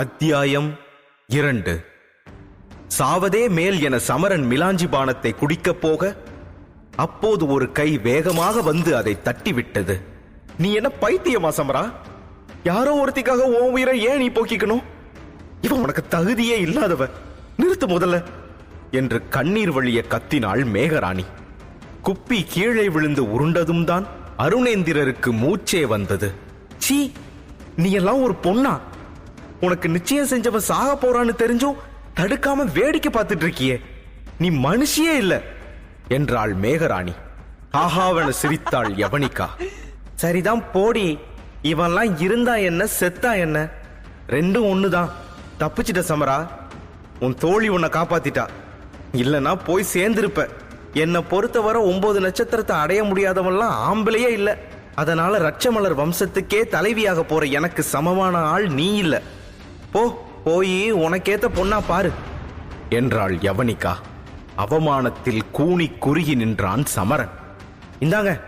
அத்தியாயம் இரண்டு. சாவதே மேல் என சமரன் மிலாஞ்சி பானத்தை குடிக்கப் போக அப்போது ஒரு கை வேகமாக வந்து அதை தட்டிவிட்டது. நீ என்ன பைத்தியமா சமரா? யாரோ ஒருத்திக்காக ஓ உயிரை ஏன் நீ போக்கிக்கணும்? இவன் உனக்கு தகுதியே இல்லாதவ. நிறுத்து முதல்ல என்று கண்ணீர் வழிய கத்தினாள் மேகராணி. குப்பி கீழே விழுந்து உருண்டதும் தான் அருணேந்திரருக்கு மூச்சே வந்தது. சீ நீ எல்லாம் ஒரு பொண்ணா? உனக்கு நிச்சயம் செஞ்சவன் சாக போறான்னு தெரிஞ்சும் தடுக்காம வேடிக்கை பார்த்துட்டு இருக்கியே. நீ மனுஷியே இல்ல என்றாள் மேகராணி. ஆஹாவன சிரித்தாள் யவனிகா. சரிதான் போடி இவன்லாம் இருந்தா என்ன செத்தா என்ன? ரெண்டும் ஒண்ணுதான். தப்பிச்சிட்ட சமரா உன் தோழி உன்னை காப்பாத்திட்டா. இல்லனா போய் சேர்ந்திருப்ப. என்னை பொறுத்தவரை ஒன்பது நட்சத்திரத்தை அடைய முடியாதவன்லாம் ஆம்பளையே இல்ல. அதனால ரட்சமலர் வம்சத்துக்கே தலைவியாக போற எனக்கு சமமான ஆள் நீ இல்லை. போ போய் உனக்கேத்த பொண்ணா பாரு. என்றாள் யவனிகா. அவமானத்தில் கூணி குறுகி நின்றான் சமரன். இந்தாங்க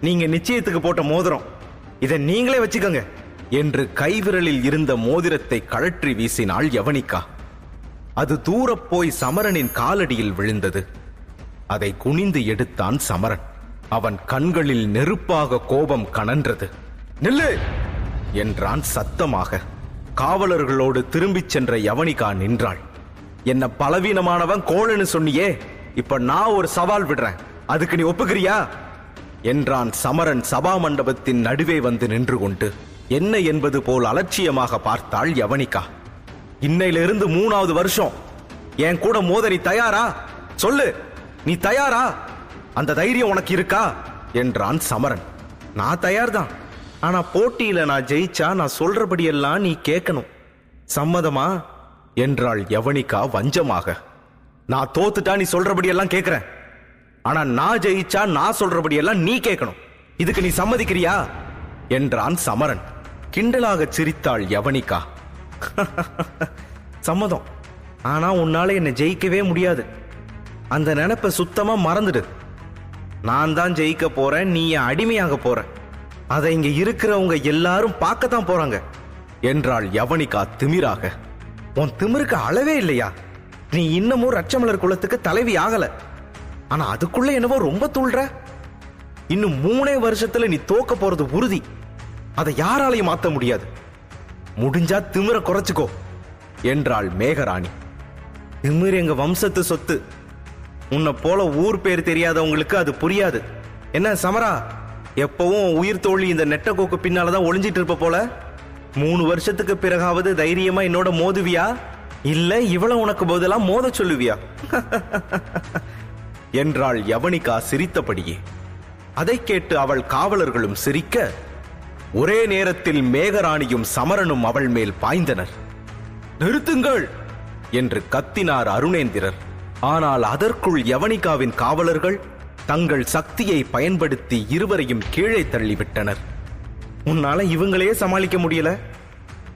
நீங்க நிச்சயத்துக்கு போட்ட மோதிரம். இதை நீங்களே வச்சுக்கோங்க என்று கைவிரலில் இருந்த மோதிரத்தை கழற்றி வீசினாள் யவனிகா. அது தூரப் போய் சமரனின் காலடியில் விழுந்தது. அதை குனிந்து எடுத்தான் சமரன். அவன் கண்களில் நெருப்பாக கோபம் கனன்றது. நில்லு! என்றான் சத்தமாக. காவலர்களோடு திரும்பிச் சென்ற யவனிகா நின்றாள். என்ன பலவீனமானவன் கோழன்னு சொன்னியே இப்ப நான் ஒரு சவால் விடுறேன். அதுக்கு நீ ஒப்புக்கிறியா? என்றான் சமரன் சபா மண்டபத்தின் நடுவே வந்து நின்று கொண்டு. என்ன என்பது போல் அலட்சியமாக பார்த்தாள் யவனிகா. இன்னையிலிருந்து மூணாவது வருஷம். என் கூட மோத நீ தயாரா? சொல்லு. நீ தயாரா? அந்த தைரியம் உனக்கு இருக்கா? என்றான் சமரன். நான் தயார்தான். ஆனா போட்டியில நான் ஜெயிச்சா நான் சொல்றபடியெல்லாம் நீ கேட்கணும் சம்மதமா? என்றாள் யவனிகா வஞ்சமாக. நான் தோத்துட்டா நீ சொல்றபடியெல்லாம் கேட்கிறேன் ஆனா நான் ஜெயிச்சா நான் சொல்றபடியெல்லாம் நீ கேட்கணும் இதுக்கு நீ சம்மதிக்கிறியா? என்றான் சமரன். கிண்டலாக சிரித்தாள் யவனிகா. சம்மதம். ஆனா உன்னால என்னை ஜெயிக்கவே முடியாது. அந்த நினைப்ப சுத்தமா மறந்துடு. நான் தான் ஜெயிக்க போறேன் நீ என் அடிமையாக போற. அதை இங்க இருக்கிறவங்க எல்லாரும் பார்க்கத்தான் போறாங்க. என்றாள் யவனிகா திமிராக. உன் திமிருக்கு அளவே இல்லையா? நீ இன்னமும் ரட்சமலர் குலத்துக்கு தலைவி ஆகல. ஆனா அதுக்குள்ள என்னவோ ரொம்ப தூள்ற. இன்னும் மூணே வருஷத்துல நீ தோக்க போறது உறுதி. அதை யாராலையும் மாத்த முடியாது. முடிஞ்சா திமிர குறைச்சுக்கோ என்றாள் மேகராணி. திமிர் எங்க வம்சத்து சொத்து. உன்னை போல ஊர் பேர் தெரியாதவங்களுக்கு அது புரியாது. என்ன சமரா? எப்பவும் உயிர் தோழி இந்த நெட்டக்கோக்கு பின்னாலதான் ஒளிஞ்சிட்டு இருப்ப போல. மூணு வருஷத்துக்கு பிறகாவது தைரியமா என்னோட மோதுவியா? இல்ல இவள உனக்கு பதிலா மோத சொல்லுவியா? என்றாள் யவனிகா சிரித்தபடியே. அதை கேட்டு அவள் காவலர்களும் சிரிக்க ஒரே நேரத்தில் மேகராணியும் சமரனும் அவள் மேல் பாய்ந்தனர். நிறுத்துங்கள்! என்று கத்தினார் அருணேந்திரர். ஆனால் அதற்குள் யவனிகாவின் காவலர்கள் தங்கள் சக்தியை பயன்படுத்தி இருவரையும் கீழே தள்ளிவிட்டனர். உன்னால இவங்களையே சமாளிக்க முடியல.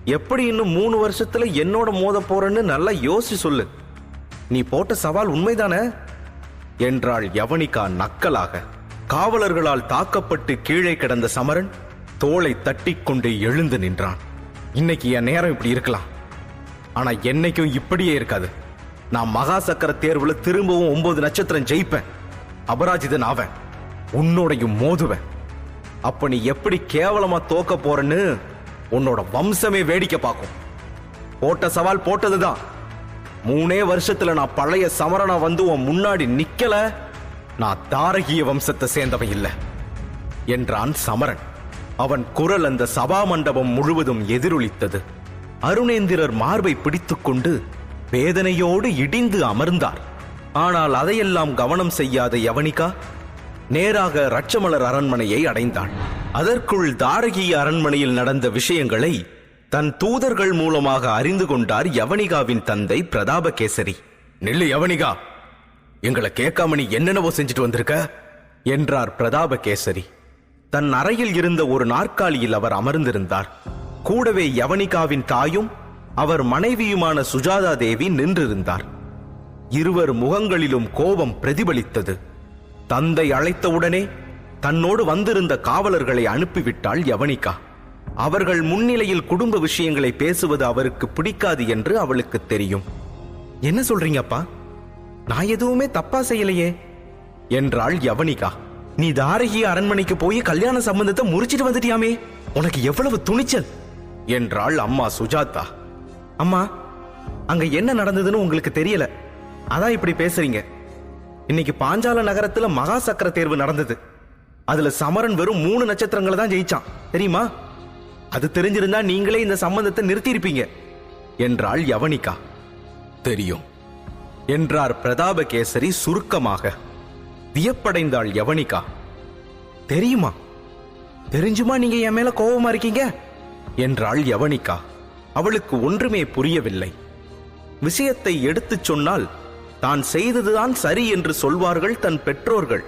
எப்படி இன்னும் மூணு வருஷத்துல என்னோட மோத போறேன்னு நல்லா யோசிச்சு சொல்லு. நீ போட்ட சவால் உண்மைதானே? என்றாள் யவனிகா நக்கலாக. காவலர்களால் தாக்கப்பட்டு கீழே கிடந்த சமரன் தோளை தட்டிக்கொண்டு எழுந்து நின்றான். இன்னைக்கு என் நேரம் இப்படி இருக்கலாம். ஆனா என்னைக்கும் இப்படியே இருக்காது. நான் மகா சக்கர தேர்வுல திரும்பவும் ஒன்பது நட்சத்திரம் ஜெயிப்பேன். அபராஜிதன் ஆவேன் உன்னோடையும் மோதுவேன். அப்ப நீ எப்படி கேவலமா தோக்க போறன்னு உன்னோட வம்சமே வேடிக்கை பார்க்கும். போட்ட சவால் போட்டதுதான். மூணே வருஷத்துல நான் பழைய சமரனா வந்து உன் முன்னாடி நிக்கல நான் தாரகிய வம்சத்தை சேர்ந்தவன் இல்ல என்றான் சமரன். அவன் குரல் அந்த சபா மண்டபம் முழுவதும் எதிரொலித்தது. அருணேந்திரர் மார்பை பிடித்துக்கொண்டு வேதனையோடு இடிந்து அமர்ந்தார். ஆனால் அதையெல்லாம் கவனம் செய்யாத யவனிகா நேராக ரட்சமலர் அரண்மனையை அடைந்தாள் அதற்குள் தாரகி அரண்மனையில் நடந்த விஷயங்களை தன் தூதர்கள் மூலமாக அறிந்து கொண்டார் யவனிகாவின் தந்தை பிரதாபகேசரி. நில்லு யவனிகா எங்களை கேட்காம நீ என்னென்னவோ செஞ்சுட்டு வந்திருக்க? என்றார் பிரதாபகேசரி. தன் அறையில் இருந்த ஒரு நாற்காலியில் அவர் அமர்ந்திருந்தார். கூடவே யவனிகாவின் தாயும் அவர் மனைவியுமான சுஜாதா தேவி நின்றிருந்தார். இருவர் முகங்களிலும் கோபம் பிரதிபலித்தது. தந்தை அழைத்தவுடனே தன்னோடு வந்திருந்த காவலர்களை அனுப்பிவிட்டாள் யவனிகா. அவர்கள் முன்னிலையில் குடும்ப விஷயங்களை பேசுவது அவருக்கு பிடிக்காது என்று அவளுக்கு தெரியும். என்ன சொல்றீங்கப்பா? நான் எதுவுமே தப்பா செய்யலையே என்றாள் யவனிகா. நீ தாரகி அரண்மனைக்கு போய் கல்யாண சம்பந்தத்தை முறிச்சிட்டு வந்துட்டியாமே உனக்கு எவ்வளவு துணிச்சல் என்றாள் அம்மா சுஜாதா. அம்மா அங்க என்ன நடந்ததுன்னு உங்களுக்கு தெரியல. அதான் இப்படி பேசுறீங்க. இன்னைக்கு பாஞ்சால நகரத்துல மகா சக்கர தேர்வு நடந்தது. அதுல சமரன் வெறும் மூணு நட்சத்திரங்களை தான் ஜெயிச்சான். தெரியுமா? அது தெரிஞ்சிருந்தா நீங்களே இந்த சம்பந்தத்தை நிறுத்தியிருப்பீங்க. என்றாள் யவனிகா. தெரியும். என்றார் பிரதாபகேசரி சுருக்கமாக. வியப்படைந்தாள் யவனிகா. தெரியுமா? தெரிஞ்சுமா நீங்க என் மேல கோபமா இருக்கீங்க? என்றாள் யவனிகா. அவளுக்கு ஒன்றுமே புரியவில்லை. விஷயத்தை எடுத்துச் சொன்னால் தான் செய்ததுதான் சரி என்று சொல்வார்கள் தன் பெற்றோர்கள்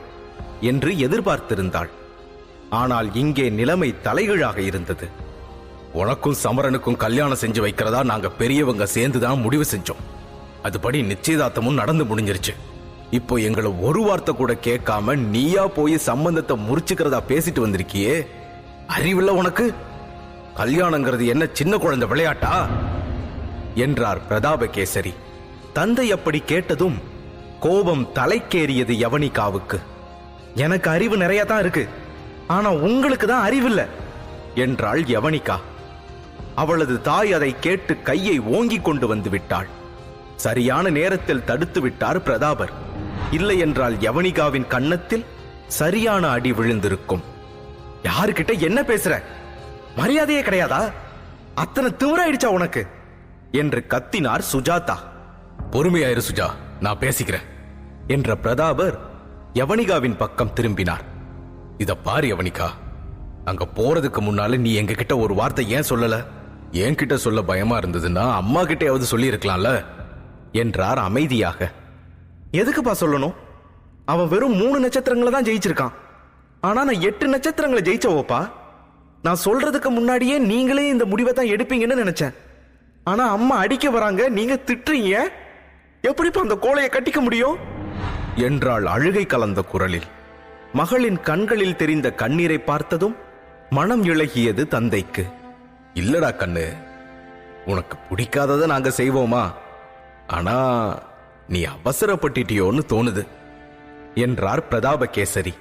என்று எதிர்பார்த்திருந்தாள். ஆனால் இங்கே நிலைமை தலைகீழாக இருந்தது. உனக்கும் சமரனுக்கும் கல்யாணம் செஞ்சு வைக்கிறதா நாங்க பெரியவங்க சேர்ந்து தான் முடிவு செஞ்சோம். அதுபடி நிச்சயதார்த்தமும் நடந்து முடிஞ்சிருச்சு. இப்போ எங்களை ஒரு வார்த்தை கூட கேட்காம நீயா போய் சம்பந்தத்தை முறிச்சுக்கிறதா பேசிட்டு வந்திருக்கியே? அறிவில்ல உனக்கு? கல்யாணங்கிறது என்ன சின்ன குழந்தை விளையாட்டா? என்றார் பிரதாபகேசரி. தந்தை அப்படி கேட்டதும் கோபம் தலைக்கேறியது யவனிகாவுக்கு. எனக்கு அறிவு நிறைய தான் இருக்கு. ஆனா உங்களுக்கு தான் அறிவில்ல என்றாள் யவனிகா. அவளது தாய் அதை கேட்டு கையை ஓங்கிக் கொண்டு வந்து விட்டாள். சரியான நேரத்தில் தடுத்து விட்டார் பிரதாபர். இல்லை என்றால் யவனிகாவின் கன்னத்தில் சரியான அடி விழுந்திருக்கும். யாருக்கிட்ட என்ன பேசுற? மரியாதையே கிடையாதா? அத்தனை திமிராயிடுச்சா உனக்கு? என்று கத்தினார் சுஜாதா. பொறுமையாயிரு சுஜா நான் பேசிக்கிறேன் என்ற பிரதாபர் யவனிகாவின் பக்கம் திரும்பினார். இத பாரு யவனிகா அங்க போறதுக்கு முன்னால நீ எங்க கிட்ட ஒரு வார்த்தை ஏன் சொல்லல? என்கிட்ட சொல்ல பயமா இருந்ததுன்னா அம்மா கிட்டயாவது சொல்லியிருக்கலாம்ல? என்றார் அமைதியாக. எதுக்குப்பா சொல்லணும்? அவன் வெறும் மூணு நட்சத்திரங்களை தான் ஜெயிச்சிருக்கான். ஆனா நான் எட்டு நட்சத்திரங்களை ஜெயிச்சவோப்பா? நான் சொல்றதுக்கு முன்னாடியே நீங்களே இந்த முடிவை தான் எடுப்பீங்கன்னு நினைச்சேன். ஆனா அம்மா அடிக்க வராங்க நீங்க திட்டுறீங்க. எப்படிப்பா அந்த கோலையை கட்டிக்க முடியும்? என்றாள் அழுகை கலந்த குரலில். மகளின் கண்களில் தெரிந்த கண்ணீரை பார்த்ததும் மனம் இழகியது தந்தைக்கு. இல்லடா கண்ணு உனக்கு பிடிக்காததை நாங்க செய்வோமா? ஆனா நீ அவசரப்பட்டுட்டியோன்னு தோணுது என்றார் பிரதாபகேசரி.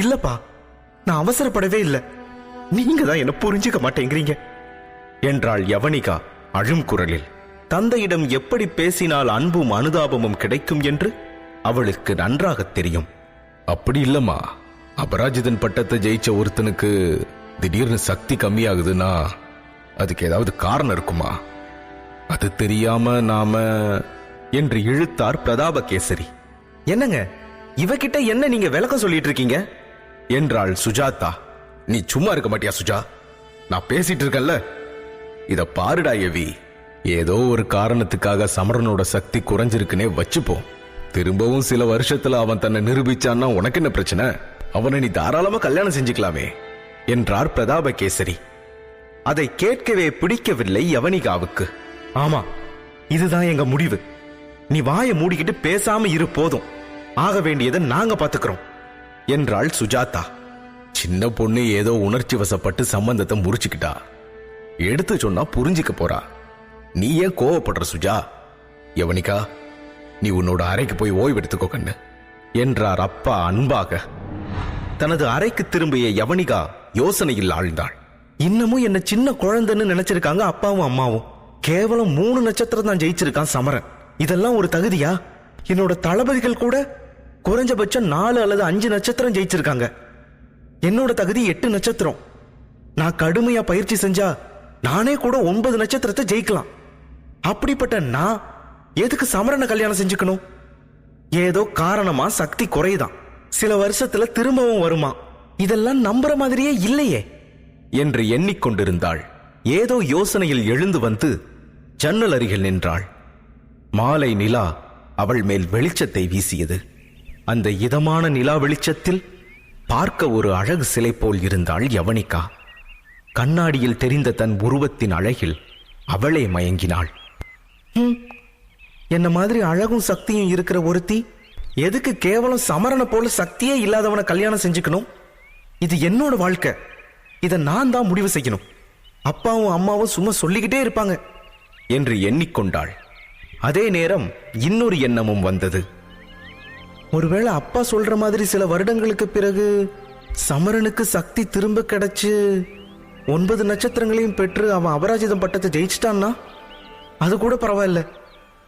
இல்லப்பா நான் அவசரப்படவே இல்லை. நீங்க தான் என்ன புரிஞ்சுக்க மாட்டேங்கிறீங்க என்றாள் யவனிகா அழும் குரலில். தந்தையிடம் எப்படி பேசினால் அன்பும் அனுதாபமும் கிடைக்கும் என்று அவளுக்கு நன்றாக தெரியும். அப்படி இல்லம்மா. அபராஜிதன் பட்டத்தை ஜெயிச்ச ஒருத்தனுக்கு திடீர்னு சக்தி கம்மியாகுதுன்னா அதுக்கு ஏதாவது காரணம் இருக்குமா? அது தெரியாம நாம என்று இழுத்தார் பிரதாபகேசரி என்னங்க? இவகிட்ட என்ன நீங்க விளக்கம் சொல்லிட்டு இருக்கீங்க? என்றாள் சுஜாதா. நீ சும்மா இருக்க மாட்டியா சுஜா? நான் பேசிட்டு இருக்கேன்ல. இத பாருடா எவி. ஏதோ ஒரு காரணத்துக்காக சமரனோட சக்தி குறைஞ்சிருக்குனே வச்சுப்போம். திரும்பவும் சில வருஷத்துல அவன் தன்னை நிரூபிச்சான்னா உனக்கு என்ன பிரச்சனை? அவனை நீ தாராளமா கல்யாணம் செஞ்சுக்கலாமே என்றார் பிரதாப கேசரி. அதை கேட்கவே பிடிக்கவில்லை யவனிகாவுக்கு. ஆமா இதுதான் எங்க முடிவு. நீ வாயை மூடிக்கிட்டு பேசாம இரு போதும். ஆக வேண்டியதை நாங்க பாத்துக்கிறோம் என்றாள் சுஜாதா. சின்ன பொண்ணு ஏதோ உணர்ச்சி வசப்பட்டு சம்பந்தத்தை முறிச்சுக்கிட்டா. எடுத்து சொன்னா புரிஞ்சுக்க போறா. நீ ஏன் கோவப்படுற சுஜா. யவனிகா நீ உன்னோட அறைக்கு போய் ஓய்வு எடுத்துக்கோ கண்ணு என்றார் அப்பா அன்பாக. தனது அறைக்கு திரும்பிய யவனிகா யோசனையில் ஆழ்ந்தாள். இன்னமும் என்ன சின்ன குழந்தைன்னு நினைச்சிருக்காங்க அப்பாவும் அம்மாவும். கேவலம் மூணு நட்சத்திரம் தான் ஜெயிச்சிருக்கான் சமரன். இதெல்லாம் ஒரு தகுதியா? என்னோட தளபதிகள் கூட குறைஞ்சபட்சம் நாலு அல்லது அஞ்சு நட்சத்திரம் ஜெயிச்சிருக்காங்க. என்னோட தகுதி எட்டு நட்சத்திரம். நான் கடுமையா பயிற்சி செஞ்சா நானே கூட ஒன்பது நட்சத்திரத்தை ஜெயிக்கலாம். அப்படிப்பட்ட நான் எதுக்கு சமரனை கல்யாணம் செஞ்சுக்கணும்? ஏதோ காரணமா சக்தி குறையுதான். சில வருஷத்துல திரும்பவும் வருமா? இதெல்லாம் நம்புற மாதிரியே இல்லையே. என்று எண்ணிக்கொண்டிருந்தாள். ஏதோ யோசனையில் எழுந்து வந்து ஜன்னல் அருகில் நின்றாள். மாலை நிலா அவள் மேல் வெளிச்சத்தை வீசியது. அந்த இதமான நிலா வெளிச்சத்தில் பார்க்க ஒரு அழகு சிலை போல் இருந்தாள் யவனிகா. கண்ணாடியில் தெரிந்த தன் உருவத்தின் அழகில் அவளே மயங்கினாள். என்ன மாதிரி அழகும் சக்தியும் இருக்கிற ஒருத்தி? எதுக்கு கேவலம் சமரனை போல சக்தியே இல்லாதவனை கல்யாணம் செஞ்சுக்கணும்? இது என்னோட வாழ்க்கை. இதை நான் தான் முடிவு செய்யணும். அப்பாவும் அம்மாவும் சும்மா சொல்லிக்கிட்டே இருப்பாங்க. என்று எண்ணிக்கொண்டாள். அதே நேரம் இன்னொரு எண்ணமும் வந்தது. ஒருவேளை அப்பா சொல்ற மாதிரி சில வருடங்களுக்கு பிறகு சமரனுக்கு சக்தி திரும்ப கிடைச்சு ஒன்பது நட்சத்திரங்களையும் பெற்று அவன் அபராஜிதம் பட்டத்தை ஜெயிச்சிட்டான்னா? அது கூட பரவாயில்ல.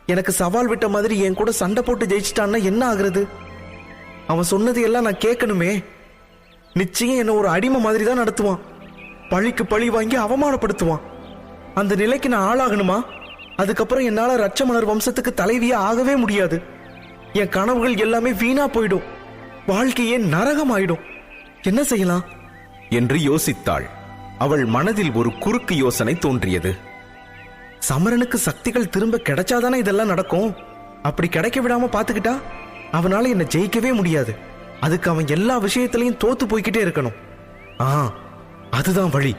எனக்கு சவால் விட்ட மாதிரி என் கூட சண்டை போட்டு ஜெயிச்சிட்டான்னா என்ன ஆகுறது? அவன் சொன்னது எல்லாம் நான் கேட்கணுமே. நிச்சயம் என்ன ஒரு அடிமை மாதிரி தான் நடத்துவான். பழிக்கு பழி வாங்கி அவமானப்படுத்துவான். அந்த நிலைக்கு நான் ஆளாகணுமா? அதுக்கப்புறம் என்னால ரட்சமலர் வம்சத்துக்கு தலைவியா ஆகவே முடியாது. என் கனவுகள் எல்லாமே வீணா போயிடும். வாழ்க்கையே நரகம் ஆயிடும் என்ன செய்யலாம்? என்று யோசித்தாள். அவள் மனதில் ஒரு குறுக்கு யோசனை தோன்றியது. சமரனுக்கு சக்திகள் திரும்ப கிடைச்சாதானே இதெல்லாம் நடக்கும்? அப்படி கிடைக்க விடாம பாத்துக்கிட்டா அவனால என்ன ஜெயிக்கவே முடியாது. அதுக்கு அவன் எல்லா விஷயத்திலையும் தோத்து போய்கிட்டே இருக்கணும். ஆ அதுதான் வழி.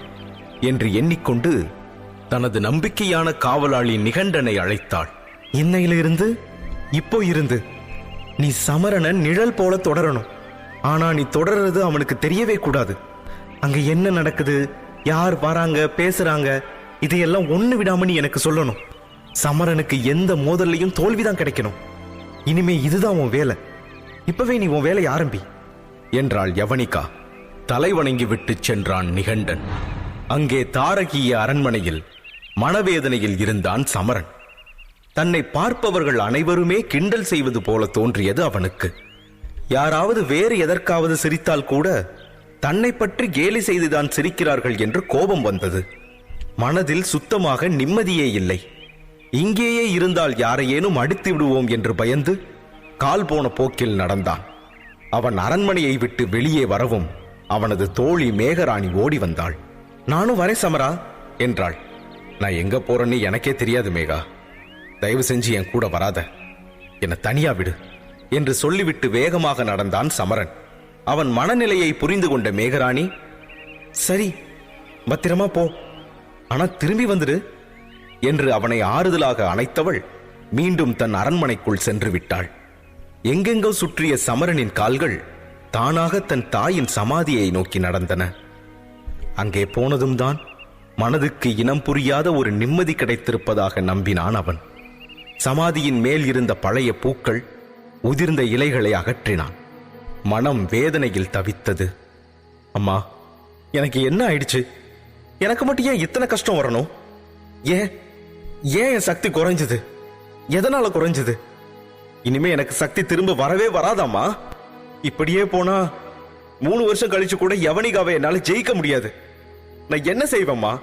என்று எண்ணிக்கொண்டு தனது நம்பிக்கையான காவலாளி நிகண்டனை அழைத்தாள். இன்னையிலிருந்து இப்போ இருந்து நீ சமரனை நிழல் போல தொடரணும். ஆனா நீ தொடர்றது அவனுக்கு தெரியவே கூடாது. அங்க என்ன நடக்குது? யார் வராங்க? பேசுறாங்க? இதையெல்லாம் ஒன்று விடாம நீ எனக்கு சொல்லணும். சமரனுக்கு எந்த மோதல்லையும் தோல்விதான் கிடைக்கணும். இனிமே இதுதான் உன் வேலை. இப்பவே நீ உன் வேலையை ஆரம்பி. என்றாள் யவனிகா. தலை வணங்கி விட்டு சென்றான் நிகண்டன். அங்கே தாரகிய அரண்மனையில் மனவேதனையில் இருந்தான் சமரன். தன்னை பார்ப்பவர்கள் அனைவருமே கிண்டல் செய்வது போல தோன்றியது அவனுக்கு. யாராவது வேறு எதற்காவது சிரித்தால் கூட தன்னை பற்றி கேலி செய்துதான் சிரிக்கிறார்கள் என்று கோபம் வந்தது. மனதில் சுத்தமாக நிம்மதியே இல்லை. இங்கேயே இருந்தால் யாரையேனும் அடித்து விடுவோம் என்று பயந்து கால் போன போக்கில் நடந்தான். அவன் அரண்மனையை விட்டு வெளியே வரவும் அவனது தோழி மேகராணி ஓடி வந்தாள். நானும் வரேன் சமரா என்றாள். நான் எங்க போறேன்னு எனக்கே தெரியாது மேகா. தயவு செஞ்சு என் கூட வராத. என்னை தனியா விடு என்று சொல்லிவிட்டு வேகமாக நடந்தான் சமரன். அவன் மனநிலையை புரிந்து கொண்ட மேகராணி சரி பத்திரமா போ. ஆனா திரும்பி வந்துடு என்று அவனை ஆறுதலாக அணைத்தவள் மீண்டும் தன் அரண்மனைக்குள் சென்று விட்டாள். எங்கெங்கோ சுற்றிய சமரனின் கால்கள் தானாக தன் தாயின் சமாதியை நோக்கி நடந்தன. அங்கே போனதும் தான் மனதுக்கு இனம் புரியாத ஒரு நிம்மதி கிடைத்திருப்பதாக நம்பினான் அவன். சமாதியின் மேல் இருந்த பழைய பூக்கள் உதிர்ந்த இலைகளை அகற்றினான். மனம் வேதனையில் தவித்தது. அம்மா எனக்கு என்ன ஆயிடுச்சு? எனக்கு மட்டும் ஏன் இத்தனை கஷ்டம் வரணும்? ஏன் ஏன் என் சக்தி குறைஞ்சது? எதனால குறைஞ்சது? இனிமே எனக்கு சக்தி திரும்ப வரவே வராதாம்மா. இப்படியே போனா மூணு வருஷம் கழிச்சு கூட யவனிகாவை என்னால ஜெயிக்க முடியாது. நான் என்ன செய்வேம்மா?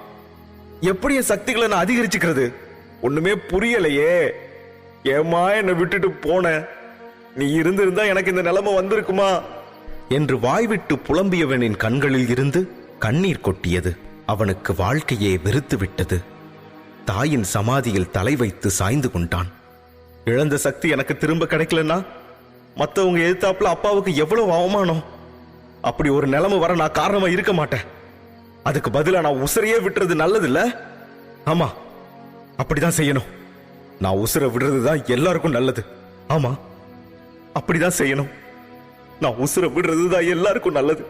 எப்படி என் சக்திகளை நான் அதிகரிச்சுக்கிறது? ஒண்ணுமே புரியலையே. ஏம்மா என்னை விட்டுட்டு போன? நீ இருந்திருந்தா எனக்கு இந்த நிலைமை வந்திருக்குமா? என்று வாய்விட்டு புலம்பியவனின் கண்களில் இருந்து கண்ணீர் கொட்டியது. அவனுக்கு வாழ்க்கையே வெறுத்து விட்டது தாயின் சமாதியில் தலை வைத்து சாய்ந்து கொண்டான். இழந்த சக்தி எனக்கு திரும்ப கிடைக்கலன்னா மற்றவங்க எதிர்த்தாப்புல அப்பாவுக்கு எவ்வளவு அவமானம். அப்படி ஒரு நிலைமை வர நான் காரணமா இருக்க மாட்டேன். அதுக்கு பதிலா நான் உசிரையே விட்டுறது நல்லது இல்ல ஆமா அப்படிதான் செய்யணும். நான் உசுரை விடுறது தான் எல்லாருக்கும் நல்லது. ஆமா அப்படிதான் செய்யணும். நான் உசுரை விடுறது தான் எல்லாருக்கும் நல்லது.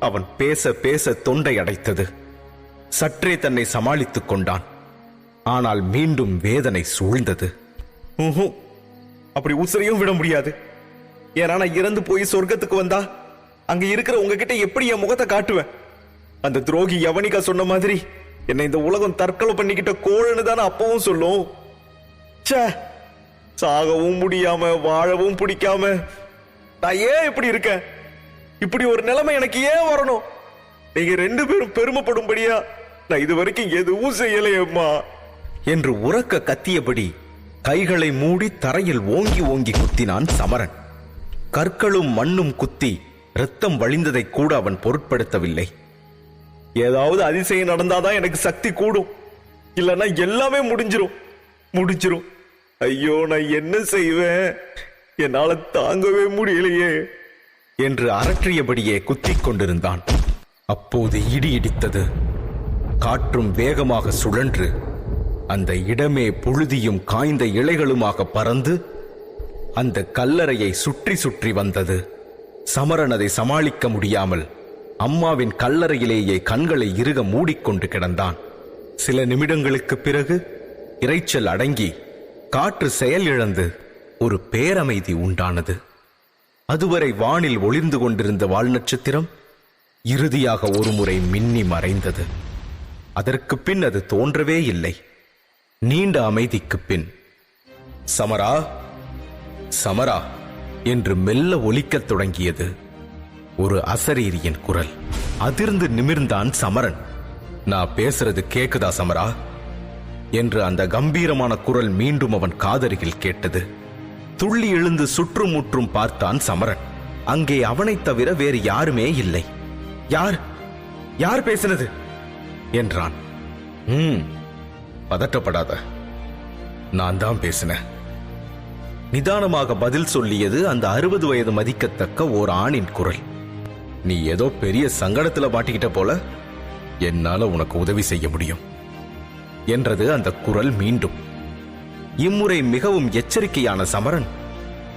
அவன் பேச பேச தொண்டை அடைத்தது. சற்றே தன்னை சமாளித்துக் கொண்டான். ஆனால் மீண்டும் வேதனை சூழ்ந்தது. அப்படி உசிரையும் விட முடியாது. ஏன்னா நான் இறந்து போய் சொர்க்கத்துக்கு வந்தா அங்க இருக்கிற உங்ககிட்ட எப்படி என் முகத்தை காட்டுவேன்? அந்த துரோகி யவனிகா சொன்ன மாதிரி என்னை இந்த உலகம் தற்கொலை பண்ணிக்கிட்ட கோழன்னு தானே அப்பவும் சொல்லும். ச்சே சாகவும் முடியாம வாழவும் பிடிக்காம நான் ஏன் இப்படி இருக்கேன்? இப்படி ஒரு நிலைமை எனக்கு ஏன் வரணும்? நீங்க ரெண்டு பேரும் பெருமைப்படும்படியா நான் இது வரைக்கும் எதுவும் செய்யலையம்மா. என்று உறக்க கத்தியபடி கைகளை மூடி தரையில் ஓங்கி ஓங்கி குத்தினான் சமரன். கற்களும் மண்ணும் குத்தி ரத்தம் வழிந்ததை கூட அவன் பொருட்படுத்தவில்லை. ஏதாவது அதிசயம் நடந்தாதான் எனக்கு சக்தி கூடும். இல்லைன்னா எல்லாமே முடிஞ்சிரும். முடிஞ்சிரும். ஐயோ நான் என்ன செய்வேன்? என்னால தாங்கவே முடியலையே. என்று அரற்றியபடியே குத்திக் கொண்டிருந்தான். அப்போது இடி இடித்தது. காற்றும் வேகமாக சுழன்று அந்த இடமே புழுதியும் காய்ந்த இலைகளுமாக பறந்து அந்த கல்லறையை சுற்றி சுற்றி வந்தது. சமரன் அதை சமாளிக்க முடியாமல் அம்மாவின் கல்லறையிலேயே கண்களை இறுக மூடிக்கொண்டு கிடந்தான். சில நிமிடங்களுக்கு பிறகு இரைச்சல் அடங்கி காற்று செயலிழந்து ஒரு பேரமைதி உண்டானது. அதுவரை வானில் ஒளிர்ந்து கொண்டிருந்த வால் நட்சத்திரம் இறுதியாக ஒருமுறை மின்னி மறைந்தது. அதற்கு பின் அது தோன்றவே இல்லை. நீண்ட அமைதிக்கு பின் சமரா சமரா என்று மெல்ல ஒலிக்கத் தொடங்கியது ஒரு அசரீரியின் குரல். அதிர்ந்து நிமிர்ந்தான் சமரன். நான் பேசுறது கேக்குதா சமரா? என்று அந்த கம்பீரமான குரல் மீண்டும் அவன் காதருகில் கேட்டது. துள்ளி எழுந்து சுற்றுமுற்றும் பார்த்தான் சமரன். அங்கே அவனைத் தவிர வேறு யாருமே இல்லை. யார்? யார் பேசினது? என்றான். ம் பதட்டப்படாத. நான் தான் பேசினேன். நிதானமாக பதில் சொல்லியது அந்த அறுபது வயது மதிக்கத்தக்க ஓர் ஆணின் குரல். நீ ஏதோ பெரிய சங்கடத்துல மாட்டிக்கிட்ட போல. என்னால உனக்கு உதவி செய்ய முடியும். என்றது அந்த குரல் மீண்டும். இம்முறை மிகவும் எச்சரிக்கையான சமரன்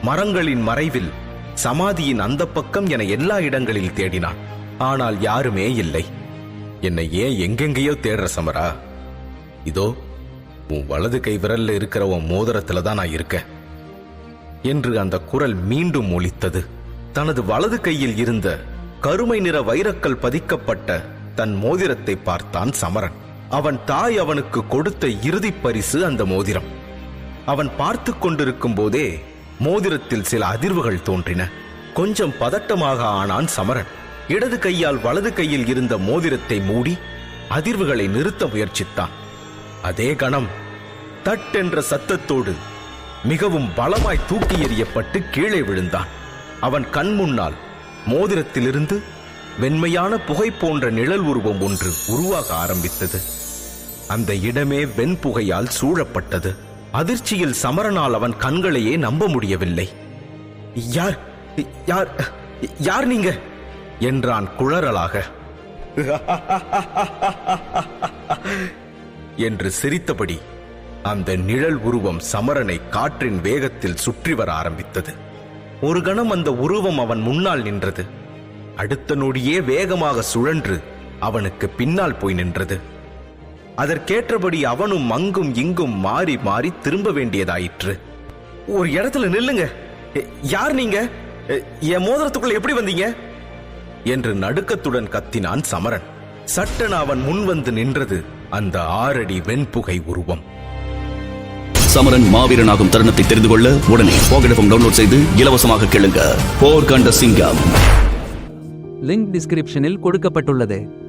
மரங்களின் மறைவில் சமாதியின் அந்த பக்கம் என எல்லா இடங்களில் தேடினான். ஆனால் யாருமே இல்லை. என்னை ஏன் எங்கெங்கேயோ தேடுற சமரா? இதோ உன் வலது கை விரல்ல இருக்கிற உன் மோதிரத்துல தான் நான் இருக்கேன். என்று அந்த குரல் மீண்டும் ஒலித்தது. தனது வலது கையில் இருந்த கருமை நிற வைரக்கல் பதிக்கப்பட்ட தன் மோதிரத்தை பார்த்தான் சமரன். அவன் தாய் அவனுக்கு கொடுத்த இறுதிப் பரிசு அந்த மோதிரம். அவன் பார்த்து கொண்டிருக்கும் போதே மோதிரத்தில் சில அதிர்வுகள் தோன்றின. கொஞ்சம் பதட்டமாக ஆனான் சமரன். இடது கையால் வலது கையில் இருந்த மோதிரத்தை மூடி அதிர்வுகளை நிறுத்த முயற்சித்தான். அதே கணம் தட் என்ற சத்தத்தோடு மிகவும் பலமாய் தூக்கி எறியப்பட்டு கீழே விழுந்தான். அவன் கண் முன்னால் மோதிரத்திலிருந்து வெண்மையான புகை போன்ற நிழல் உருவம் ஒன்று உருவாக ஆரம்பித்தது. அந்த இடமே வெண்புகையால் சூழப்பட்டது. அதிர்ச்சியில் சமரனால் அவன் கண்களையே நம்ப முடியவில்லை. யார்? யார்? யார் நீங்க? என்றான் குழறலாக. என்று சிரித்தபடி அந்த நிழல் உருவம் சமரனை காற்றின் வேகத்தில் சுற்றி வர ஆரம்பித்தது. ஒரு கணம் அந்த உருவம் அவன் முன்னால் நின்றது. அடுத்த நொடியே வேகமாக சுழன்று அவனுக்கு பின்னால் போய் நின்றது. அதற்கேற்றபடி அவனும் அங்கும் இங்கும் மாறி மாறி திரும்ப வேண்டியதாயிற்று. ஒரு இடத்துல நில்லுங்க. யார் நீங்க? என் மோதிரத்துக்குள்ள எப்படி வந்தீங்க? என்று நடுக்கத்துடன் கத்தினான் சமரன். சட்டென அவன் முன் வந்து நின்றது அந்த ஆறடி வெண்புகை உருவம். சமரன் மாவீரனாகும் தருணத்தை தெரிந்து கொள்ள உடனே போகடஃபம் டவுன்லோட் செய்து இலவசமாக கேளுங்க. போர் கண்ட சிங்கம். லிங்க் டிஸ்கிரிப்ஷனில் கொடுக்கப்பட்டுள்ளது.